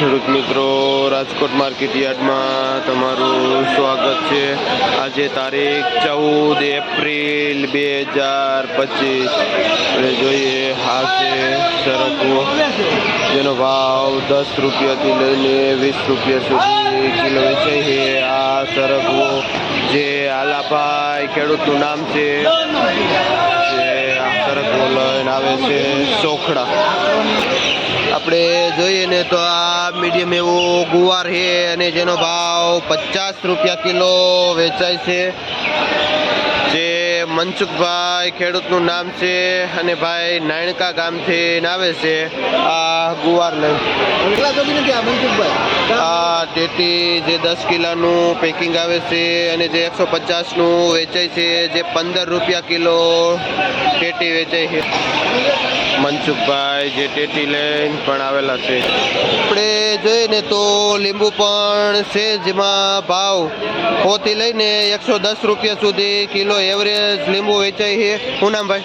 ખેડૂત મિત્રો, રાજકોટ માર્કેટ યાર્ડમાં તમારું સ્વાગત છે. આજે તારીખ ચૌદ એપ્રિલ બે હજાર પચીસ. આપણે જોઈએ હા છે સરકો જેનો ભાવ દસ રૂપિયાથી લઈને વીસ રૂપિયા સુધી કિલો વેચાય છે. આ સરકવો જે આલાભાઈ ખેડૂતનું નામ છે. જે આ સરકવો લઈને આવે છે ચોખડા. આપણે જોઈએ ને તો આ મીડિયમ એવો ગુવાર છે અને જેનો ભાવ પચાસ રૂપિયા કિલો વેચાય છે. મનસુખભાઈ ખેડૂતનું નામ છે અને ભાઈ નાયણકા ગામથી આવે છે આ ગુવાર આ ટેટી જે દસ કિલોનું પેકિંગ આવે છે અને જે એકસો પચાસનું વેચાય છે જે પંદર રૂપિયા કિલો ટેટી વેચાય છે. મનસુખભાઈ જે ટેટી લઈને પણ આવેલા છે. આપણે જોઈએ ને તો લીંબુ પણ છે જેમાં ભાવ પોથી લઈને એકસો દસ રૂપિયા સુધી કિલો એવરેજ લીંબુ વેચાય છે. શું નામ ભાઈ?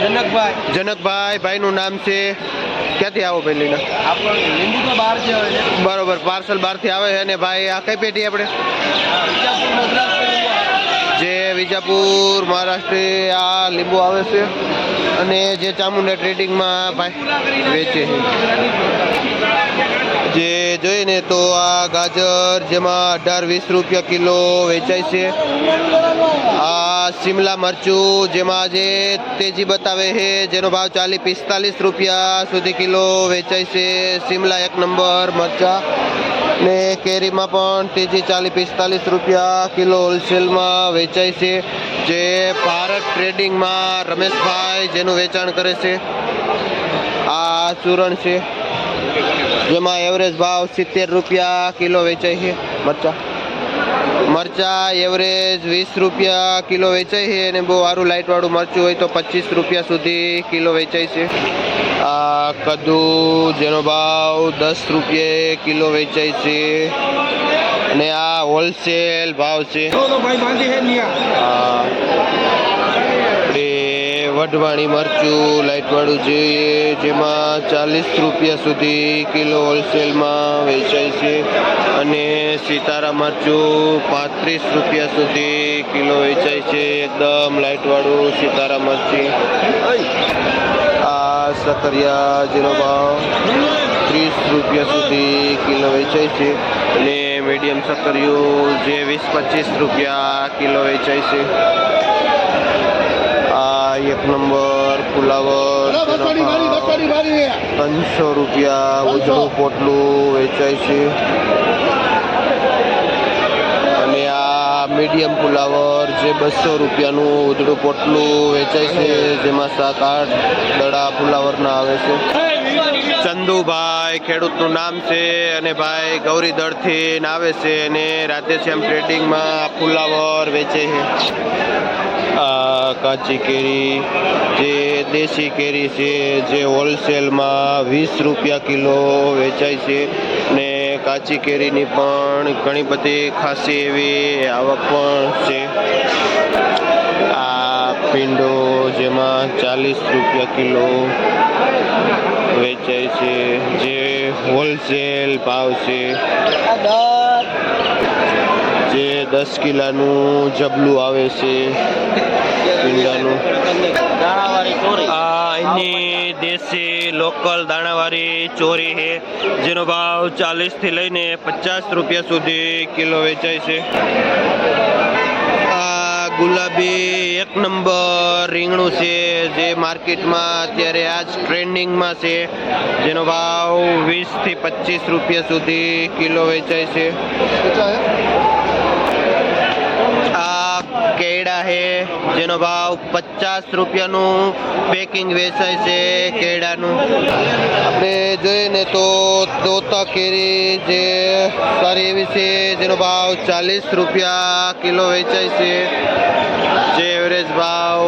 જનકભાઈ. જનકભાઈ ભાઈનું નામ છે. ક્યાંથી આવો ભાઈ લઈને લીંબુ તો બહાર છે. બરોબર પાર્સલ બહારથી આવે છે અને ભાઈ આ કઈ પેટી આપણે? જે વિજાપુર મહારાષ્ટ્ર આ લીંબુ આવે છે. અને જે ચામુંડા ટ્રેડિંગમાં ભાઈ વેચે છે. જે જોઈએ ને તો આ ગાજર જેમાં અઢાર વીસ રૂપિયા કિલો વેચાય છે. આ શિમલા મરચું, જેમાં જે તેજી બતાવે છે, જેનો ભાવ ચાલીસ પિસ્તાલીસ રૂપિયા સુધી કિલો વેચાય છે શિમલા એક નંબર મરચા. ને કેરીમાં પણ તેજી ચાલીસ પિસ્તાલીસ રૂપિયા કિલો હોલસેલમાં વેચાય છે, જે ભારત ટ્રેડિંગમાં રમેશભાઈ જેનું વેચાણ કરે છે. આ ચૂરણ છે, જેમાં એવરેજ ભાવ સિત્તેર રૂપિયા કિલો વેચાય છે મરચા. મરચા એવરેજ વીસ રૂપિયા કિલો વેચાય છે અને બહુ સારું લાઇટવાળું મરચું હોય તો પચીસ રૂપિયા સુધી કિલો વેચાય છે. આ કદુ જેનો ભાવ દસ રૂપિયે કિલો વેચાય છે. અને આ હોલસેલ ભાવ છે તો ભાઈ બાંધી હે નિયા આ આપણે વઢવાણી મરચું લાઇટવાળું જોઈએ, જેમાં ચાલીસ રૂપિયા સુધી કિલો હોલસેલમાં વેચાય છે. અને સિતારા મરચું પાંત્રીસ રૂપિયા સુધી કિલો વેચાય છે. એકદમ લાઇટવાળું સિતારા મરચી. આ સકરિયા જેનો ભાવ ત્રીસ રૂપિયા સુધી કિલો વેચાય છે. અને મીડિયમ સકરિયું જે વીસ પચીસ રૂપિયા કિલો વેચાય છે. એક નંબર ફુલાવર ત્રણસો રૂપિયા ઉજળું પોટલું વેચાય છે. મીડિયમ ફુલાવર જે બસો રૂપિયાનું ઉધડું પોટલું વેચાય છે, જેમાં સાત, આઠ દડા ફુલાવરના આવે છે. ચંદુભાઈ ખેડૂતનું નામ છે અને ભાઈ ગૌરી દળથી આવે છે અને રાધેશ્યામ ટ્રેડિંગમાં ફુલાવર વેચે છે. આ કાચી કેરી, જે દેશી કેરી છે, જે હોલસેલમાં વીસ રૂપિયા કિલો વેચાય છે ને કાચી કેરીની પણ ઘણી બધી ખાસી એવી આવક પણ છે. આ પીંડો જેમાં ચાલીસ રૂપિયા કિલો વેચાય છે. જે હોલસેલ ભાવ છે. જે દસ કિલાનું જબલું આવે છે. પીંડાનું દેશી લોકલ દાણાવાળી ચોરી છે જેનો ભાવ ચાલીસથી લઈને પચાસ રૂપિયા સુધી કિલો વેચાય છે. આ ગુલાબી એક નંબર રીંગણું છે, જે માર્કેટમાં અત્યારે આ જ ટ્રેન્ડિંગમાં છે, જેનો ભાવ વીસથી પચીસ રૂપિયા સુધી કિલો વેચાય છે આ કેળા છે જેનો ભાવ પચાસ રૂપિયાનું પેકિંગ વેચાય છે કેળાનું. આપણે જોઈએ ને તો તોતા કેરી જે સારી એવી છે, જેનો ભાવ ચાલીસ રૂપિયા કિલો વેચાય છે. જે એવરેજ ભાવ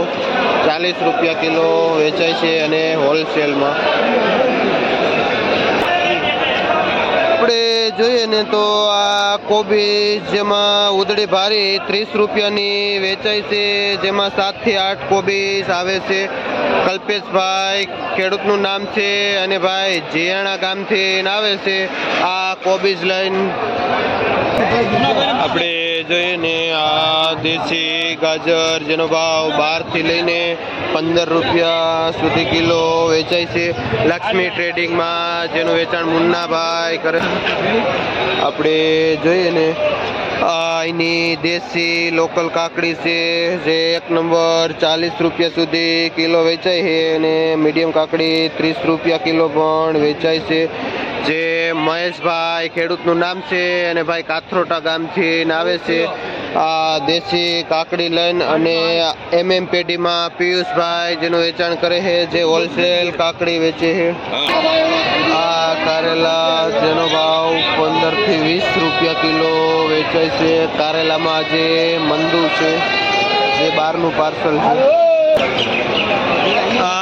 ચાલીસ રૂપિયા કિલો વેચાય છે અને હોલસેલમાં આપણે જોઈએ ને તો આ કોબીજ જેમાં ઉદડી ભારી ત્રીસ રૂપિયાની વેચાય છે, જેમાં સાતથી આઠ કોબીજ આવે છે. કલ્પેશભાઈ ખેડૂતનું નામ છે અને ભાઈ જીયાણા ગામથી આવે છે આ કોબીજ લઈને. આપણે જોઈએ ને આ દેશી ગાજર જેનો ભાવ બારથી લઈને પંદર રૂપિયા સુધી કિલો વેચાય છે. લક્ષ્મી ટ્રેડિંગમાં જેનું વેચાણ મુન્નાભાઈ કરે. આપણે જોઈએ ને એની દેશી લોકલ કાકડી છે જે એક નંબર ચાલીસ રૂપિયા સુધી કિલો વેચાય છે અને મીડિયમ કાકડી ત્રીસ રૂપિયા કિલો પણ વેચાય છે. જે મહેશભાઈ ખેડૂતનું નામ છે અને ભાઈ કાથરોટા ગામથી આવે છે. આ દેશી કાકડી લઈને અને એમએમ પેઢીમાં પિયુષભાઈ જેનું વેચાણ કરે છે, જે હોલસેલ કાકડી વેચે છે. આ કારેલા જેનો ભાવ પંદરથી વીસ રૂપિયા કિલો વેચાય છે. કારેલામાં આજે મંદુ છે, જે બહારનું પાર્સલ છે. આ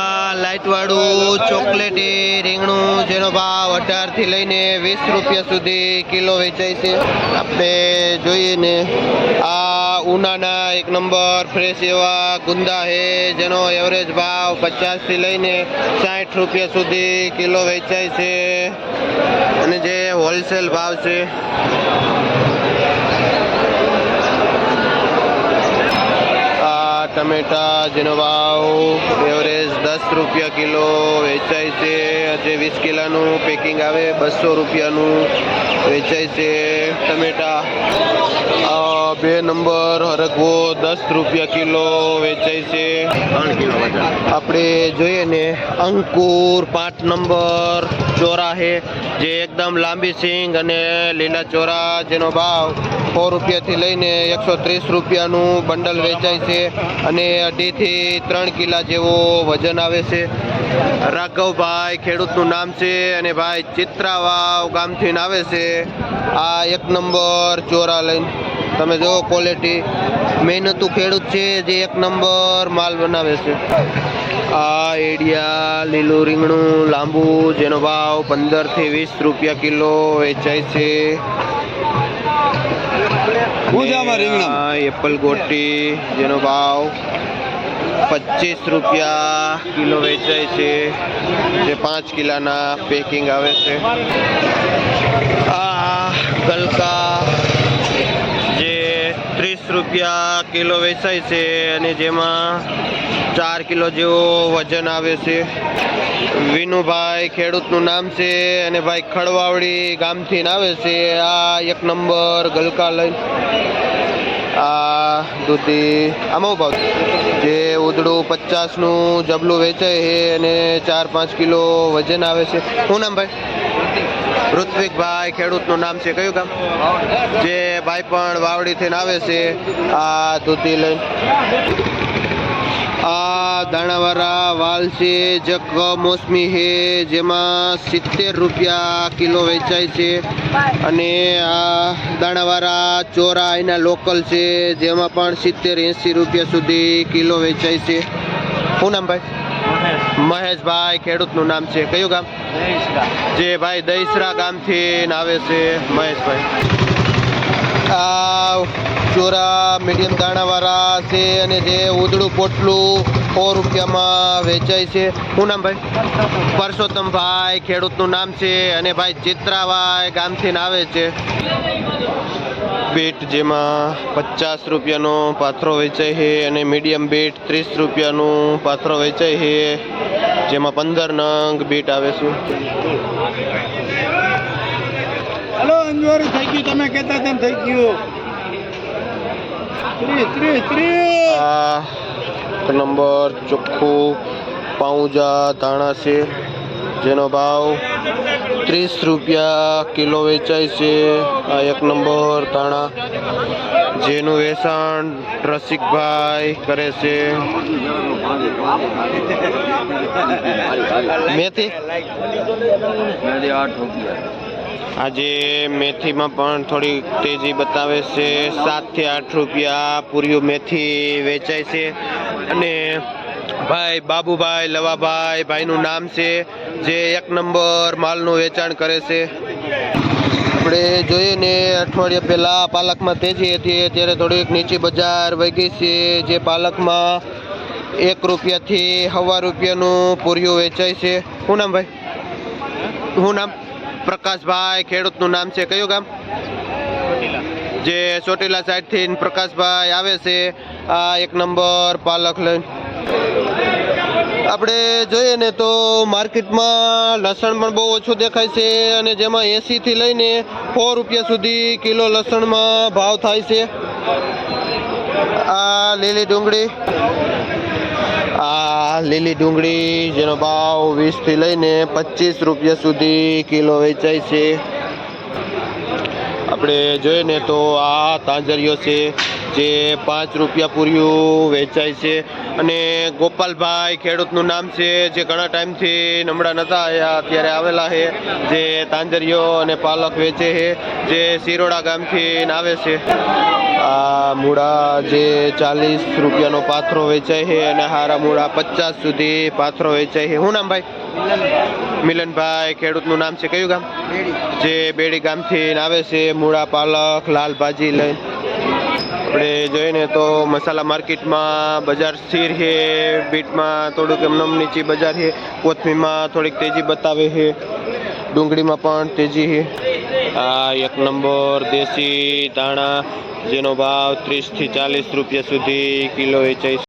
વાળું ચોકલેટી રીંગણું, જેનો ભાવ અઢારથી લઈને વીસ રૂપિયા સુધી કિલો વેચાય છે. આપણે જોઈએ ને, આ ઉનાના એક નંબર ફ્રેશ એવા ગુંદા છે, જેનો એવરેજ ભાવ પચાસથી લઈને સાઠ રૂપિયા સુધી કિલો વેચાય છે. અને જે હોલસેલ ભાવ છે આ ટમેટા, જેનો ભાવ એવરેજ દસ રૂપિયા કિલો વેચાય છે. જે વીસ કિલોનું પેકિંગ આવે, બસો રૂપિયાનું વેચાય છે ટમેટા. બે નંબર હરગવો દસ રૂપિયા કિલો વેચાય છે. આપણે જોઈએ ને અંકુર પાંચ નંબર ચોરા છે જે એકદમ લાંબી સિંગ અને લીલા ચોરા જેનો ભાવ સો રૂપિયાથી લઈને એકસો ત્રીસ રૂપિયાનું બંડલ વેચાય છે અને અઢીથી ત્રણ કિલા જેવો વજન આવે છે. રાઘવભાઈ ખેડૂતનું નામ છે અને ભાઈ ચિત્રાવાવ ગામથી આવે છે. આ એક નંબર ચોરા લઈને. તમે જુઓ ક્વોલિટી મહેનતું ખેડૂત છે જે એક નંબર માલ બનાવે છે. આ એડિયા લીલું રીંગણું લાંબુ જેનો ભાવ પંદરથી વીસ રૂપિયા કિલો વેચાય છે. એપલ ગોટી જેનો ભાવ પચીસ રૂપિયા કિલો વેચાય છે. જે પાંચ કિલાના પેકિંગ આવે છે. આ ગલકા રૂપિયા કિલો વેચાય છે અને જેમાં ચાર કિલો જેવો વજન આવે છે. વિનુભાઈ ખેડૂતનું નામ છે અને ભાઈ ખડવાવડી ગામથી આવે છે. આ એક નંબર ગલકા લઈ. આ દૂધી, આમાં ભાવ જે ઉદડું પચાસનું જબલું વેચાય છે અને ચાર પાંચ કિલો વજન આવે છે. શું નામ ભાઈ? ઋત્વિકભાઈ ખેડૂતનું નામ છે, કયું ગામ? જે ભાઈ પણ વાવડીથી આવે છે, આ દૂધી લઈ આ દાણાવાળા વાલ છે જે કમોસમી છે જેમાં સિત્તેર રૂપિયા કિલો વેચાય છે. અને આ દાણાવાળા ચોરા એના લોકલ છે, જેમાં પણ સિત્તેર એંસી રૂપિયા સુધી કિલો વેચાય છે. શું નામ ભાઈ? મહેશભાઈ ખેડૂતનું નામ છે. કયું ગામ? જે ભાઈ દહીસરા ગામથી આવે છે મહેશભાઈ. આ ચોરા મીડિયમ દાણાવાળા છે અને જે ઉદડું પોટલું સો રૂપિયામાં વેચાય છે. શું નામ ભાઈ? પરસોત્તમભાઈ ખેડૂતનું નામ છે અને ભાઈ ચિત્રાભાઈ ગામથી આવે છે. બીટ જેમાં પચાસ રૂપિયાનો પાથરો વેચાય છે અને મીડિયમ બીટ ત્રીસ રૂપિયાનું પાથરો વેચાય છે જેમાં પંદર નંગ બીટ આવે છે. હલો અંજવારી થઈ ગયું તમે કહેતા તેમ થઈ ગયું નંબર ચોખ્ખું પાઉજા ધાણા છે જેનો ભાવ ત્રીસ રૂપિયા કિલો વેચાય છે. આ એક નંબર ધાણા. જેનું વેચાણ રસિકભાઈ કરે છે. મેથી? આજે મેથીમાં પણ થોડી તેજી બતાવે છે. સાતથી આઠ રૂપિયા પૂર્યું મેથી વેચાય છે. અને ભાઈ, બાબુભાઈ, લવાભાઈ, ભાઈનું નામ છે, જે એક નંબર માલનું વેચાણ કરે છે. આપણે જોઈએ ને, અઠવાડિયા પહેલાં પાલકમાં તેજી હતી, અત્યારે થોડીક નીચી બજાર વહી છે, જે પાલકમાં એક રૂપિયાથી સવા રૂપિયાનું પૂર્યું વેચાય છે. શું નામ ભાઈ? શું નામ? પ્રકાશભાઈ ખેડૂતનું નામ છે. કયું ગામ? જે ચોટીલા સાઈડથી પ્રકાશભાઈ આવે છે, આ એક નંબર પાલક લઈને. આપણે જોઈએ ને તો માર્કેટમાં લસણ પણ બહુ ઓછું દેખાય છે અને જેમાં એંસીથી લઈને સો રૂપિયા સુધી કિલો લસણમાં ભાવ થાય છે. આ લીલી ડુંગળી. આ લીલી ડુંગળી જેનો ભાવ વીસથી લઈને પચીસ રૂપિયા સુધી કિલો વેચાય છે. આપણે જોઈએ ને તો આ તાંજરીઓ છે જે પાંચ રૂપિયા પૂર્યું વેચાય છે. અને ગોપાલભાઈ ખેડૂતનું નામ છે, જે ઘણા ટાઈમથી નતા આવ્યા અત્યારે આવેલા છે. જે તાંજરીઓ અને પાલક વેચે છે, જે શિરોડા ગામથી આવે છે. આ મૂળા જે ચાલીસ રૂપિયાનો પાથરો વેચાય છે અને હારા મૂળા પચાસ સુધી પાથરો વેચાય છે. શું નામ ભાઈ? મિલનભાઈ ખેડૂતનું નામ છે કયું ગામ? જે બેડી ગામથી આવે છે, મૂળા પાલક, લાલ ભાજી લઈને આપણે જોઈએ તો મસાલા માર્કેટમાં બજાર સ્થિર છે, બીટમાં થોડુંક એમનેમ નીચી બજાર છે, કોથમીરમાં થોડીક તેજી બતાવે છે, ડુંગળીમાં પણ તેજી છે. આ એક નંબર દેશી દાણા જેનો ભાવ ત્રીસથી ચાલીસ રૂપિયા સુધી કિલો વેચાય